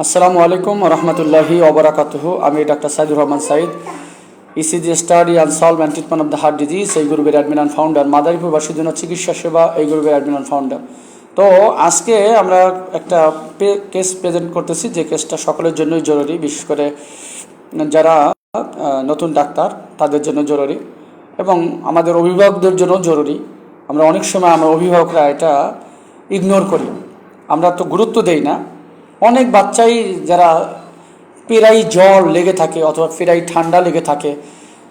আসসালামু আলাইকুম রহমতুল্লাহি ওবরাকাতুহু আমি doctor Saidur Rahman Said ECG study and solve and treatment of the heart disease এই গ্রুপের অ্যাডমিন অ্যান্ড ফাউন্ডার মাদারীপুরবাসীর জন্য চিকিৎসা সেবা, এই গ্রুপের অ্যাডমিন অ্যান্ড ফাউন্ডার তো আজকে আমরা একটা কেস প্রেজেন্ট করতেছি, যে কেসটা সকলের জন্যই জরুরি, বিশেষ করে যারা নতুন ডাক্তার, তাদের জন্য জরুরি এবং আমাদের অভিভাবকদের জন্য জরুরি। আমরা অনেক সময় আমরা অভিভাবকরা এটা ইগনোর করি। আমরা তো গুরুত্ব দেই না। অনেক বাচ্চাই যারা পেরাই জ্বর লেগে থাকে অথবা পেরাই ঠান্ডা লেগে থাকে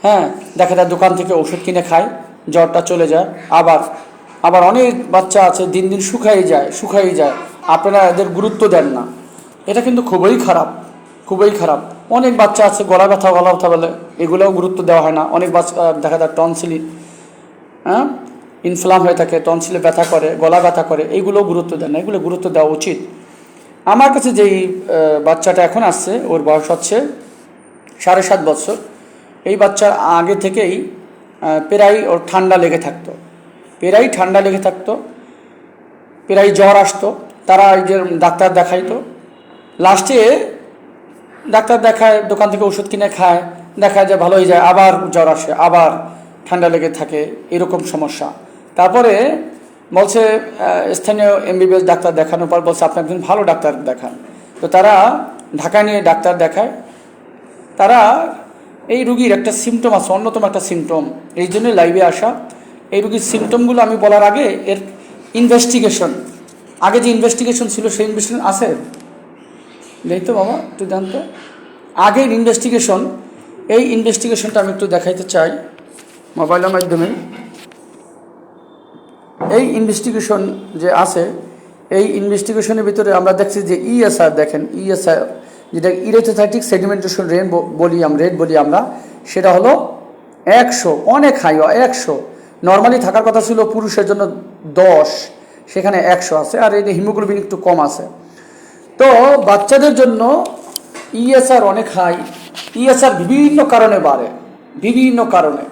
হ্যাঁ দেখা যায় দোকান থেকে ওষুধ কিনে খায়, জ্বরটা চলে যায়, আবার আবার অনেক বাচ্চা আছে দিন দিন শুকাই যায় শুকাই যায়, আপনারা এদের গুরুত্ব দেন না। এটা কিন্তু খুবই খারাপ খুবই খারাপ। অনেক বাচ্চা আছে গলা ব্যথা গলা ব্যথা বলে, এগুলোও গুরুত্ব দেওয়া হয় না। অনেক বাচ্চা দেখা যায় টনসিলি হ্যাঁ ইনফ্লাম হয়ে থাকে, টনসিলে ব্যথা করে, গলা ব্যথা করে এইগুলো গুরুত্ব দেন না, এগুলো গুরুত্ব দেওয়া উচিত। আমার কাছে যেই বাচ্চাটা এখন আসছে, ওর বয়স হচ্ছে সাড়ে সাত বছর, এই বাচ্চার আগে থেকেই প্রায় ওর ঠান্ডা লেগে থাকতো। প্রায় ঠান্ডা লেগে থাকতো, প্রায় জ্বর আসতো, তারা এই যে ডাক্তার দেখাইতো। লাস্টে ডাক্তার দেখায়, দোকান থেকে ওষুধ কিনে খায় দেখা যায় ভালো হয়ে যায়, আবার জ্বর আসে, আবার ঠান্ডা লেগে থাকে, এরকম সমস্যা। তারপরে বলছে স্থানীয় এমবিবিএস ডাক্তার দেখানোর পর বলছে, আপনি একজন ভালো ডাক্তার দেখান। তো তারা ঢাকা নিয়ে ডাক্তার দেখায়। তারা এই রুগীর একটা সিমটম আছে, অন্যতম একটা সিমটম এই জন্য লাইভে আসা। এই রুগীর সিমটমগুলো আমি বলার আগে এর ইনভেস্টিগেশন আগে যে ইনভেস্টিগেশন ছিল সেই ইনভেস্টিগেশন আছে? নেই তো বাবা তুই জানতো? আগের ইনভেস্টিগেশন এই ইনভেস্টিগেশনটা আমি একটু দেখাইতে চাই মোবাইলের মাধ্যমে। এই ইনভেস্টিগেশন যে আছে, এই ইনভেস্টিগেশনের ভিতরে আমরা দেখছি যে ইএসআর দেখেন ইএসআর যেটা ইরেথোথাইটিক সেডিমেন্টেশন রেন বলি আমরা রেট বলি আমরা, সেটা হলো একশো, অনেক হাই একশো। নর্মালি থাকার কথা ছিল পুরুষের জন্য দশ, সেখানে একশো আছে, আর এই হিমোগ্লোবিন একটু কম আছে। তো বাচ্চাদের জন্য ইএসআর অনেক হাই ইএসআর বিভিন্ন কারণে বাড়ে, বিভিন্ন কারণে।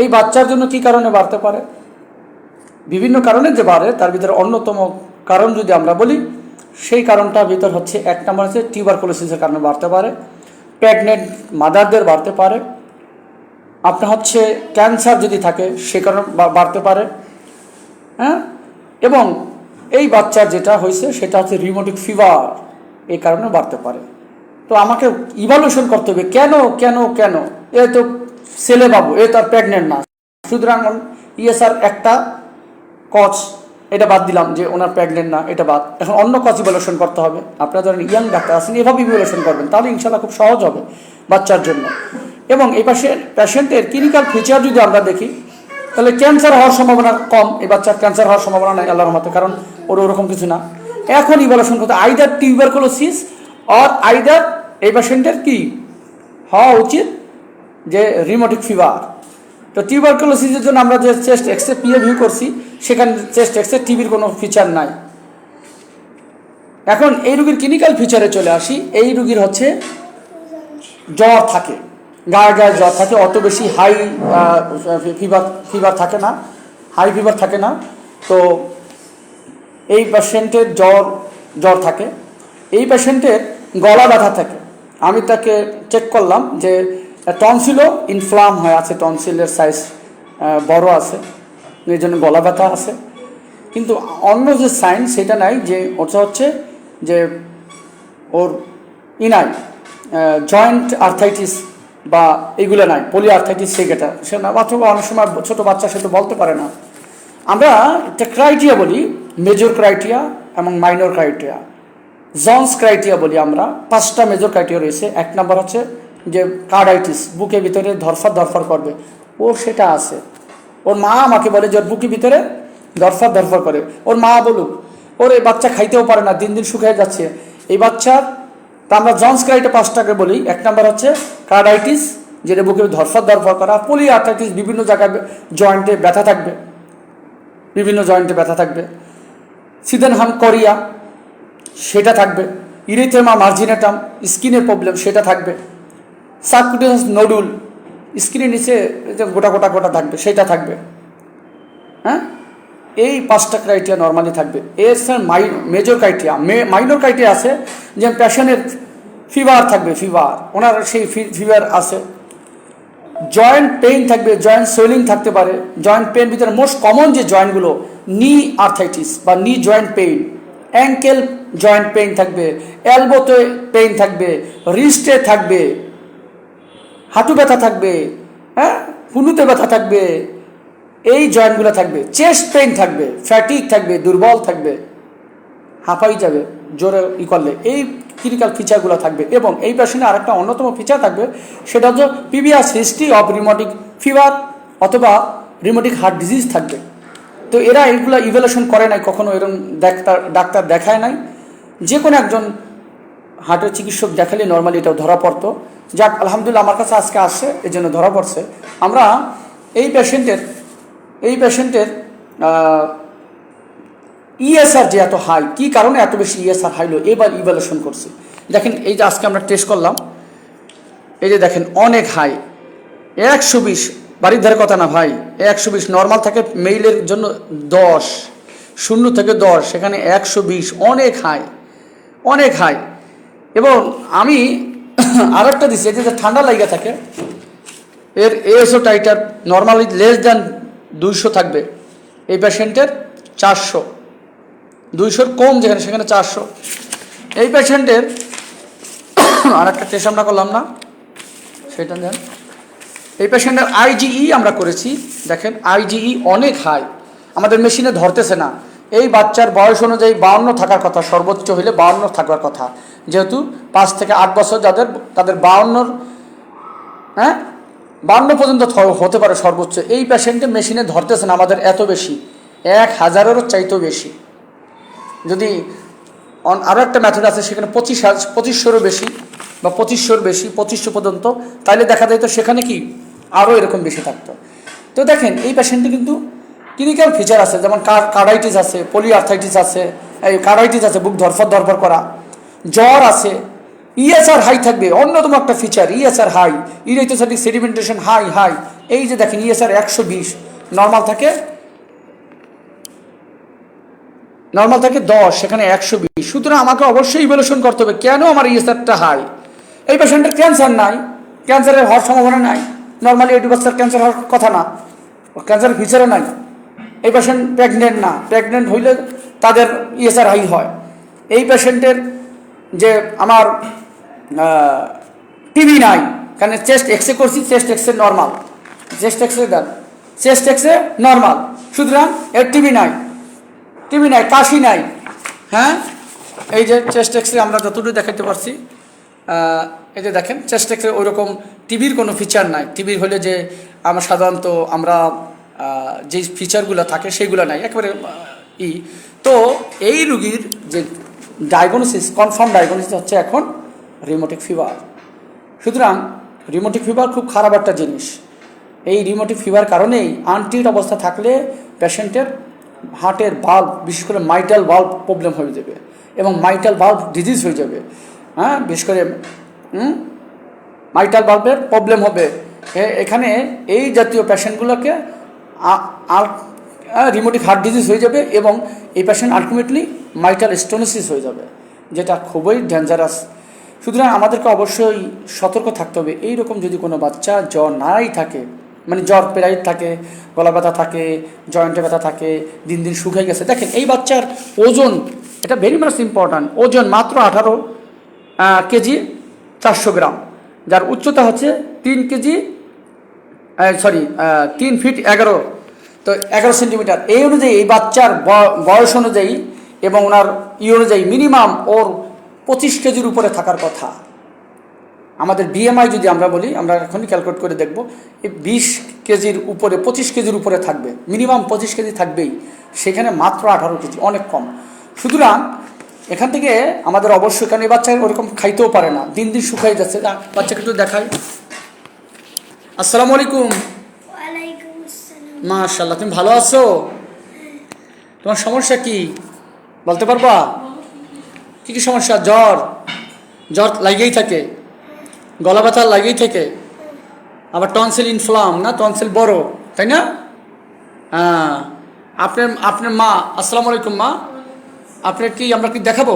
এই বাচ্চার জন্য কি কারণে বাড়তে পারে? বিভিন্ন কারণে যে বাড়ে তার ভিতরে অন্যতম কারণ যদি আমরা বলি, সেই কারণটার ভিতর হচ্ছে এক নম্বর হচ্ছে টিউবারকুলোসিসের কারণে বাড়তে পারে প্রেগনেন্ট মাদারদের বাড়তে পারে, আপনার হচ্ছে ক্যান্সার যদি থাকে, সে কারণে বাড়তে পারে হ্যাঁ? এবং এই বাচ্চার যেটা হয়েছে, সেটা হচ্ছে রিমোটিক ফিভার এই কারণে বাড়তে পারে। তো আমাকে ইভালুয়েশন করতে হবে, কেন কেন কেন? এ তো ছেলে বাবু, এ তো আর প্রেগনেন্ট না। সুতরাং, ইএসআর একটা কচ, এটা বাদ দিলাম যে ওনার প্রেগনেন্ট না, এটা বাদ। এখন অন্য কচ ইভ্যালুয়েশন করতে হবে। আপনারা ধরেন ইয়াং ডাক্তার আছেন এভাবে ইভ্যালুয়েশন করবেন, তাহলে ইনশাল্লাহ খুব সহজ হবে বাচ্চার জন্য। এবং এই পাশে প্যাশেন্টের ক্লিনিক্যাল ফিচার যদি আমরা দেখি, তাহলে ক্যান্সার হওয়ার সম্ভাবনা কম, এই বাচ্চার ক্যান্সার হওয়ার সম্ভাবনা নাই, আল্লাহর মতে কারণ ওর ওরকম কিছু না। এখন ইভ্যালুয়েশন করতে আইদার টিউবারকুলোসিস অর আইদার এই পেশেন্টের কি? হওয়া উচিত যে রিমোটিক ফিভার তো টিউবারকুলোসিসের জন্য আমরা যে চেস্ট এক্সরে পিএ ভিউ করছি সেখানে চেস্ট এক্সরে টিভির কোনো ফিচার নাই। এখন এই রুগীর ক্লিনিক্যাল ফিচারে চলে আসি। এই রুগীর হচ্ছে জ্বর থাকে। গায়ে গায়ে জ্বর থাকে, অত বেশি হাই ফিভার ফিভার থাকে না। হাই ফিভার থাকে না। তো এই পেশেন্টের জ্বর জ্বর থাকে। এই পেশেন্টের গলা ব্যথা থাকে। আমি তাকে চেক করলাম যে টনসিলও ইনফ্লাম হয়ে, আছে টনসিলের সাইজ বড় আছে। এই জন্য গলা ব্যথা আছে। কিন্তু অন্য যে সাইন সেটা নাই যে ওটা হচ্ছে যে ওর ইনাই জয়েন্ট আর্থাইটিস বা এগুলো নাই পলি আর্থাইটিস সেটা সে না অথবা অনেক সময় ছোটো বাচ্চা সে তো বলতে পারে না। আমরা একটা ক্রাইটেরিয়া বলি মেজর ক্রাইটেরিয়া এবং মাইনর ক্রাইটেরিয়া জনস ক্রাইটেরিয়া বলি আমরা, পাঁচটা মেজর ক্রাইটেরিয়া রয়েছে। এক নম্বর হচ্ছে যে কার্ডাইটিস বুকের ভিতরে ধরফার ধরফর করবে। ও সেটা আছে। ওর মা আমাকে বলে যে ওর বুকের ভিতরে ধরফার ধরফর করে। ওর মা বলুক, ওর এই বাচ্চা খাইতেও পারে না, দিন দিন শুকিয়ে যাচ্ছে। এই বাচ্চার, তা আমরা জনস ক্রাইটে পাঁচটাকে বলি। এক নম্বর হচ্ছে কার্ডাইটিস, যেটা বুকে ধরফর ধরফর করা। পলি আর্থাইটিস বিভিন্ন জায়গায় জয়েন্টে ব্যথা থাকবে। বিভিন্ন জয়েন্টে ব্যথা থাকবে। সিদেন সিদেনহাম কোরিয়া সেটা থাকবে। ইরিথেমা মার্জিনেটাম স্কিনের প্রবলেম সেটা থাকবে। সাবকুটেনাস নোডুল স্কিনের নিচে যে গোটা গোটা গোটা থাকবে সেটা থাকবে। হ্যাঁ? এই পাঁচটা ক্রাইটেরিয়া নর্মালি থাকবে। Sir my major criteria minor criteria আছে যে প্যাশনের ফিভার থাকবে ফিভার ওনার সেই ফিভার আছে। জয়েন্ট পেইন থাকবে জয়েন্ট সোয়েলিং থাকতে পারে। জয়েন্ট পেইন ভিতরে মোস্ট কমন যে জয়েন্টগুলো নি আর্থাইটিস বা knee joint pain ankle joint pain থাকবে অ্যালবোতে পেইন থাকবে রিস্টে থাকবে। হাঁটু ব্যথা থাকবে হ্যাঁ? হুনুতে ব্যথা থাকবে, এই জয়েন্টগুলো থাকবে চেস্ট পেইন থাকবে ফ্যাটিক থাকবে, দুর্বল থাকবে, হাঁপাই যাবে, জোরে ই করলে, এই ক্রিটিক্যাল ফিচারগুলো থাকবে। এবং এই পেশেন্টে আরেকটা অন্যতম ফিচার থাকবে, সেটা হচ্ছে previous history of rheumatic fever অথবা রিমোটিক হার্ট ডিজিজ থাকবে। তো এরা এইগুলো ইভ্যালুয়েশন করে নাই, কখনো এরকম ডাক্তার ডাক্তার দেখায় নাই। যে কোনো একজন হার্টের চিকিৎসক দেখালে নর্মালি এটা ধরা পড়তো। যাক, আলহামদুলিল্লাহ আমার কাছে আজকে আসছে, এই জন্য ধরা পড়ছে। আমরা এই পেশেন্টের এই পেশেন্টের ইএসআর যে এত হাই কি কারণে এত বেশি ইএসআর হাইলো এবার ইভ্যালুয়েশন করছি। দেখেন, এই যে আজকে আমরা টেস্ট করলাম, এই যে দেখেন, অনেক হাই একশো বিশ, বাড়ির ধারে কথা না ভাই, একশো বিশ নর্মাল থাকে মেইলের জন্য দশ, শূন্য থেকে দশ, সেখানে একশো বিশ, অনেক হাই অনেক হাই এবং আমি আর একটা দিচ্ছি এতে যে ঠান্ডা লাইগা থাকে, এর ASO titre normally less than দুইশো থাকবে। এই পেশেন্টের চারশো। দুইশোর কম যেখানে, সেখানে চারশো। এই পেশেন্টের আর একটা টেস্ট আমরা করলাম না, সেটা দেন এই পেশেন্টের আইজিই আমরা করেছি, দেখেন আইজিই অনেক হাই আমাদের মেশিনে ধরতেছে না। এই বাচ্চার বয়স অনুযায়ী বাউন্ন থাকার কথা, সর্বোচ্চ হলে বাউন্ন থাকার কথা। যেহেতু পাঁচ থেকে আট বছর যাদের, তাদের বাউন্নর হ্যাঁ? বাউন্ন পর্যন্ত হতে পারে সর্বোচ্চ। এই পেশেন্টে মেশিনে ধরতেছে না, আমাদের এত বেশি। এক হাজারেরও চাইতেও বেশি। যদি আরও একটা মেথড আছে, সেখানে পঁচিশ হাজার পঁচিশশোরও বেশি বা পঁচিশশোর বেশি, পঁচিশশো পর্যন্ত। তাইলে দেখা যায় তো সেখানে কি আরও এরকম বেশি থাকতো। তো দেখেন, এই পেশেন্টটি কিন্তু ক্লিনিক্যাল ফিচার আছে, যেমন কার্ডাইটিস আছে পলিআর্থাইটিস আছে, এই কার্ডাইটিস আছে, বুক ধরফর ধরফর করা। জ্বর আছে ইএসআর হাই থাকবে, অন্যতম একটা feature ESR high erythrocytic sedimentation high high এই যে দেখেন ইএসআর একশো বিশ নর্মাল থাকে নর্মাল থাকে দশ, সেখানে একশো বিশ। সুতরাং আমাকে অবশ্যই ইভ্যালুয়েশন করতে হবে, কেন আমার ইএসআরটা হাই এই পেশেন্টের ক্যান্সার নাই ক্যান্সারের হওয়ার সম্ভাবনা নাই নর্মালি এইটি ক্যান্সার হওয়ার কথা না ক্যান্সার ফিচারও নাই। এই পেশেন্ট প্রেগনেন্ট না। প্রেগনেন্ট হইলে তাদের ইএসআর হাই হয়। এই পেশেন্টের যে আমার টিভি নাই, কারণ চেস্ট এক্সরে করছি chest x-ray normal chest x-ray দেন। চেস্ট এক্সরে নর্মাল সুতরাং এর টিভি নাই। টিভি নাই, কাশি নাই। হ্যাঁ? এই যে চেস্ট এক্সরে আমরা যতটুকু দেখাতে পারছি এই যে দেখেন চেস্ট এক্সরে ওইরকম টিভির কোনো ফিচার নাই। টিভির হলে যে আমরা সাধারণত আমরা যে ফিচারগুলো থাকে সেগুলো নাই, একেবারে ই। তো এই রুগীর যে ডায়াগনোসিস কনফার্ম ডায়াগনোসিস হচ্ছে এখন রিমোটিক ফিভার সুতরাং রিমোটিক ফিভার খুব খারাপ একটা জিনিস। এই রিমোটিক ফিভার কারণেই আনটিট অবস্থা থাকলে পেশেন্টের হার্টের বাল্ব বিশেষ করে মাইটাল বাল্ব প্রবলেম হয়ে যাবে এবং মাইটাল বাল্ব ডিজিজ হয়ে যাবে। হ্যাঁ বিশেষ করে মাইটাল বাল্বের প্রবলেম হবে। এখানে এই জাতীয় পেশেন্টগুলোকে রিমোটিক হার্ট ডিজিজ হয়ে যাবে এবং এই পেশেন্ট আলটিমেটলি মাইটাল স্টোনোসিস হয়ে যাবে, যেটা খুবই ডেঞ্জারাস সুতরাং আমাদেরকে অবশ্যই সতর্ক থাকতে হবে। এই রকম যদি কোনো বাচ্চা জ্বর নাই থাকে মানে জ্বর প্রায় থাকে, গলা ব্যথা থাকে, জয়েন্টে ব্যথা থাকে, দিন দিন শুকিয়ে গেছে, দেখেন এই বাচ্চার ওজন, এটা ভেরি মাচ ইম্পর্ট্যান্ট ওজন মাত্র আঠারো কেজি চারশো গ্রাম, যার উচ্চতা হচ্ছে তিন কেজি সরি তিন ফিট এগারো, তো এগারো সেন্টিমিটার এই অনুযায়ী এই বাচ্চার বয়স অনুযায়ী এবং ওনার ই অনুযায়ী মিনিমাম ওর পঁচিশ কেজির উপরে থাকার কথা। আমাদের বিএমআই যদি আমরা বলি, আমরা এখনই ক্যালকুলেট করে দেখব বিশ কেজির উপরে, পঁচিশ কেজির উপরে থাকবে। মিনিমাম পঁচিশ কেজি থাকবেই। সেখানে মাত্র আঠারো কেজি অনেক কম। সুতরাং এখান থেকে আমাদের অবশ্যই, কারণ এই বাচ্চা ওরকম খাইতেও পারে না। দিন দিন শুকাই যাচ্ছে। বাচ্চাকে একটু দেখাই। আসসালামু আলাইকুম। মাশাল্লাহ তুমি ভালো আছো? তোমার সমস্যা কি? বলতে পারবা? কি কি সমস্যা? জ্বর? জ্বর লাগেই থাকে। গলা ব্যথা লাগেই থাকে। আবার টনসিল ইনফ্লাম না? টনসিল বড় তাই না? হ্যাঁ। আপনার আপনার মা আসসালামু আলাইকুম মা। আপনার কি আমরা কি দেখাবো?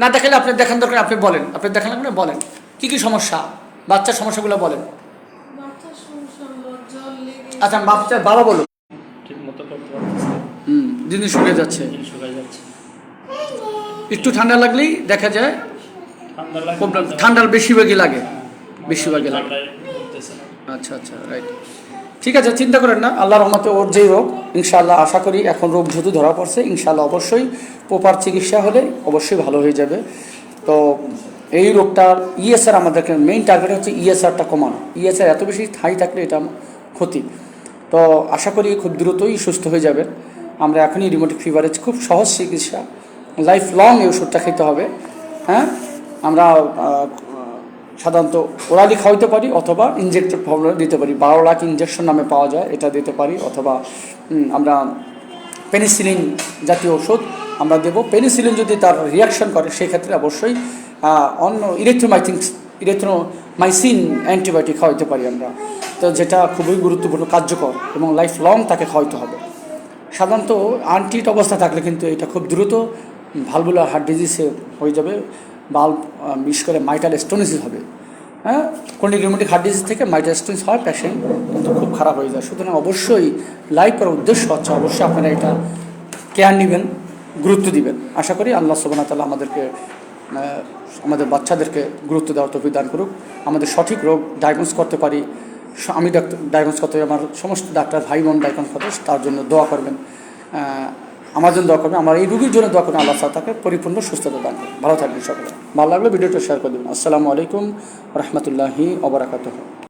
না দেখালে আপনি দেখান দরকার আপনি বলেন। আপনি দেখান আপনি বলেন। কি কি সমস্যা? বাচ্চার সমস্যাগুলো বলেন বাচ্চার সমস্যা হলো জল লেগে আচ্ছা বাচ্চা বাবা বলুন ঠিক মতো করতে পারতেছি হুম দিন শুকিয়ে যাচ্ছে। একটু ঠান্ডা লাগলেই দেখা যায় ঠান্ডার বেশিরভাগই লাগে বেশিরভাগই লাগে। আচ্ছা আচ্ছা রাইট ঠিক আছে চিন্তা করেন না আল্লাহ রহমতে ওর যেই রোগ ইনশাআল্লাহ আশা করি এখন রোগ যেহেতু ধরা পড়ছে ইনশাআল্লাহ অবশ্যই প্রপার চিকিৎসা হলে অবশ্যই ভালো হয়ে যাবে। তো এই রোগটার ইএসআর আমাদেরকে মেইন টার্গেট হচ্ছে ইএসআরটা কমানো। ইএসআর এত বেশি হাই থাকলে এটা ক্ষতি। তো আশা করি খুব দ্রুতই সুস্থ হয়ে যাবেন আমরা এখনই রিমোটিক ফিভারেজ খুব সহজ চিকিৎসা। লাইফ লং এই ওষুধটা খেতে হবে হ্যাঁ? আমরা সাধারণত ওরালি খাওয়াইতে পারি অথবা ইনজেক্টেড ফর্মুলা দিতে পারি। বারো লাখ ইনজেকশন নামে পাওয়া যায়, এটা দিতে পারি অথবা আমরা পেনিসিলিন জাতীয় ওষুধ আমরা দেব। পেনিসিলিন যদি তার রিয়াকশন করে সেক্ষেত্রে অবশ্যই অন্য ইলেকট্রোমাইথিন ইলেকট্রোমাইসিন অ্যান্টিবায়োটিক খাওয়াইতে পারি আমরা। তো যেটা খুবই গুরুত্বপূর্ণ, কার্যকর এবং লাইফ লং তাকে খাওয়াইতে হবে। সাধারণত আনটিট অবস্থা থাকলে কিন্তু এটা খুব দ্রুত ভালভুলার হার্ট ডিজিজে হয়ে যাবে বাল্ব বিশেষ করে মাইটাল স্টোনিসিস হবে। হ্যাঁ? ক্রনিক রিউমেটিক হার্ট ডিজিজ থেকে মাইটাল স্টোনিস হয় পেশেন্ট কিন্তু খুব খারাপ হয়ে যায়। সুতরাং অবশ্যই লাইফ করার উদ্দেশ্য হচ্ছে অবশ্যই আপনারা এটা কেয়ার নেবেন, গুরুত্ব দিবেন। আশা করি আল্লাহ সুবাহ তালা আমাদেরকে আমাদের বাচ্চাদেরকে গুরুত্ব দেওয়ার তফিক দান করুক। আমাদের সঠিক রোগ ডায়াগনোস করতে পারি। আমি ডাক্তার ডায়াগনোস করতে আমার সমস্ত ডাক্তার ভাই বোন ডায়াগনোস করতে তার জন্য দোয়া করবেন। আমার জন্য দোয়া করবেন। আমার এই রুগীর জন্য দোয়া করবেন। আল্লাহ তাকে পরিপূর্ণ সুস্থতা দান করবেন ভালো থাকবেন সকলে। ভালো লাগলে ভিডিওটা শেয়ার করে দেবেন। আসসালামু আলাইকুম রহমতুল্লাহি ওবরাকাতুহ